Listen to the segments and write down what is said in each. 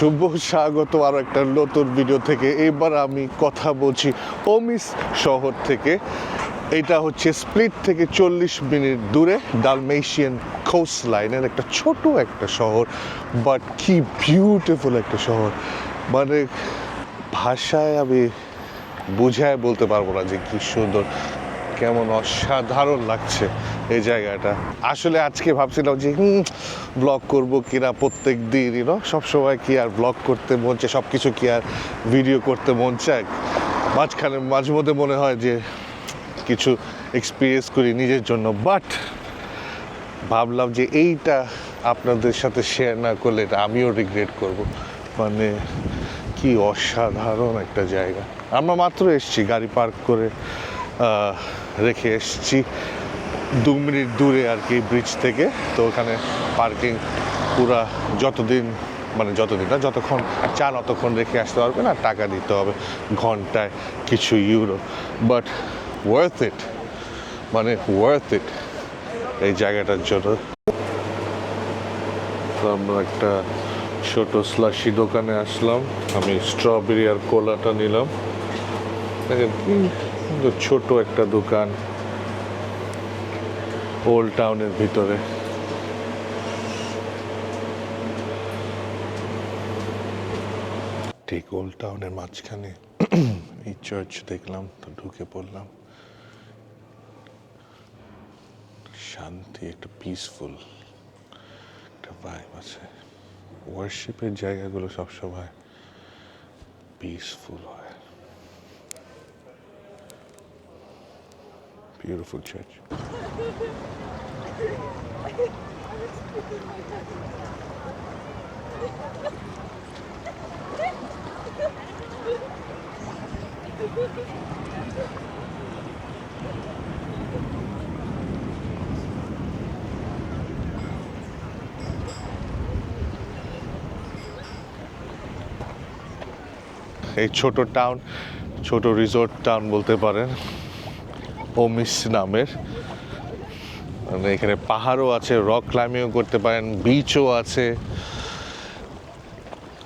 শুভ স্বাগত আরও একটা নতুন ভিডিও থেকে। এবার আমি কথা বলছি ওমিস শহর থেকে। এটা হচ্ছে স্প্লিট থেকে চল্লিশ মিনিট দূরে ডালমেশিয়ান কোস্ট লাইনের একটা ছোট একটা শহর বাট কি বিউটিফুল একটা শহর। মানে ভাষায় আমি বুঝায় বলতে পারব না যে কি সুন্দর, কেমন অসাধারণ লাগছে। এই জায়গাটা। আসলে আজকে ভাবছিলাম যে ব্লগ করব কিনা প্রত্যেক দিন ইনো সবসময় কি আর ব্লগ করতে মন চায়, সব কিছু কি আর ভিডিও করতে মন চায়? মাঝখানে, মাঝে মধ্যে মনে হয় যে, কিছু এক্সপিরিয়েন্স করি নিজের জন্য বাট ভাবলাম যে এইটা আপনাদের সাথে শেয়ার না করলে এটা আমিও রিগ্রেট করব। মানে কি অসাধারণ একটা জায়গা। আমরা মাত্র এসেছি, গাড়ি পার্ক করে রেখে এসেছি। দু মিনিট দূরে আর কি ব্রিজ থেকে। তো ওখানে পার্কিং পুরা যতদিন মানে যতদিন না যতক্ষণ চান অতক্ষণ রেখে আসতে পারবে না টাকা দিতে হবে ঘন্টায় কিছু ইউরো বাট ওয়ার্থ ইট মানে ওয়ার্থ ইট এই জায়গাটার জন্য। আমরা একটা ছোট স্লাশি দোকানে আসলাম। আমি স্ট্রবেরি আর কোলাটা নিলাম। ছোট একটা দোকান। ওল্ড টাউনের ভিতরে। ঠিক ওল্ড টাউনের মাঝখানে এই চার্চ দেখলাম, তো ঢুকে পড়লাম। শান্তি, একটা পিসফুল একটা ভাইব আছে। ওয়ার্শিপের জায়গাগুলো সবসময় পিসফুল হয়। বিউটিফুল চার্চ এই ছোট টাউন ছোট রিসোর্ট টাউন বলতে পারেন ওমিস নামের এখানে পাহাড়ও আছে রক ক্লাইম্বিংও করতে পারেন বিচও আছে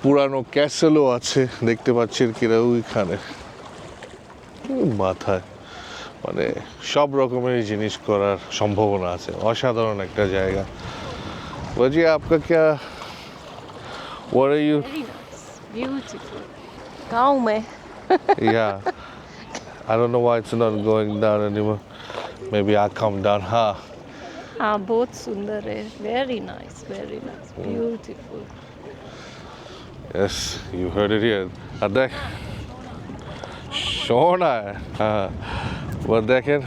পুরানো ক্যাসেলও আছে দেখতে পাচ্ছেন কিনা ওইখানে ওই মাথায় মানে সব রকমের জিনিস করার সম্ভাবনা আছে অসাধারণ একটা জায়গা বলছি আপনার ক্যা What are you beautiful. है yeah. I don't know why it's not going down anymore. Maybe I'll come down. Huh? हाँ बहुत सुंदर है very nice very nice beautiful Yes, you heard it here. আর দেখ শোনা হ্যাঁ এবার দেখেন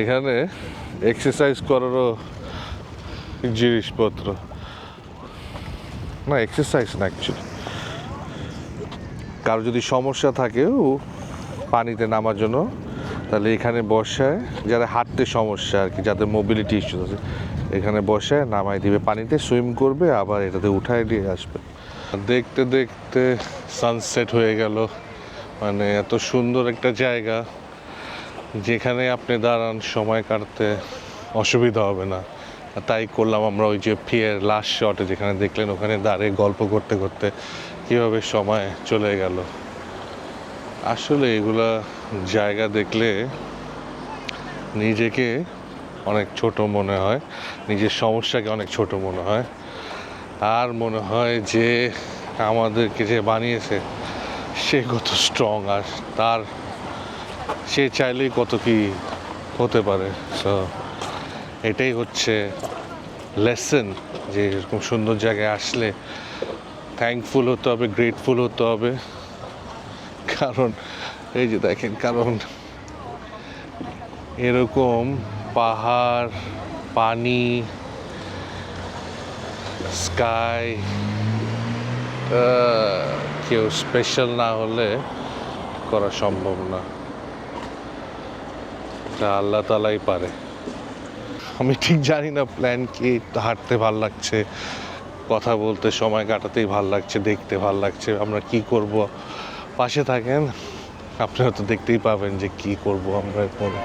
এখানে এক্সারসাইজ করারও জিনিসপত্র না এক্সারসাইজ না অ্যাকচুয়ালি কারো যদি সমস্যা থাকে ও পানিতে নামার জন্য তাহলে এখানে বসায় যারা হাঁটতে সমস্যা আর কি, যাদের মোবিলিটি ইস্যু আছে, এখানে বসায় নামাই দিবে পানিতে সুইম করবে, আবার এটাতে উঠায় দিয়ে আসবে। দেখতে দেখতে সানসেট হয়ে গেল। মানে এত সুন্দর একটা জায়গা, যেখানে আপনি দাঁড়ান, সময় কাটতে অসুবিধা হবে না। তাই করলাম আমরা ওই যে ফিয়ের লাস্ট শটে যেখানে দেখলেন, ওখানে দাঁড়িয়ে গল্প করতে করতে কীভাবে সময় চলে গেল। আসলে এগুলা জায়গা দেখলে নিজেকে অনেক ছোট মনে হয়, নিজের সমস্যাকে অনেক ছোট মনে হয়। আর মনে হয় যে আমাদেরকে যে বানিয়েছে, সে কত স্ট্রং আর তার সে চাইলেই কত কি হতে পারে। সো এটাই হচ্ছে লেসন যে এরকম সুন্দর জায়গায় আসলে থ্যাঙ্কফুল হতে হবে গ্রেটফুল হতে হবে। কারণ, এই যে দেখেন, কারণ এরকম পাহাড়, পানি, স্কাই কেউ স্পেশাল না হলে করা সম্ভব না। আল্লাহ তালাই পারে। আমি ঠিক জানি না প্ল্যান কি, হাঁটতে ভালো লাগছে, কথা বলতে সময় কাটাতেই ভালো লাগছে, দেখতে ভালো লাগছে, আমরা কি করব? পাশে থাকেন আপনারা তো দেখতেই পাবেন যে কি করব আমরা এরপরে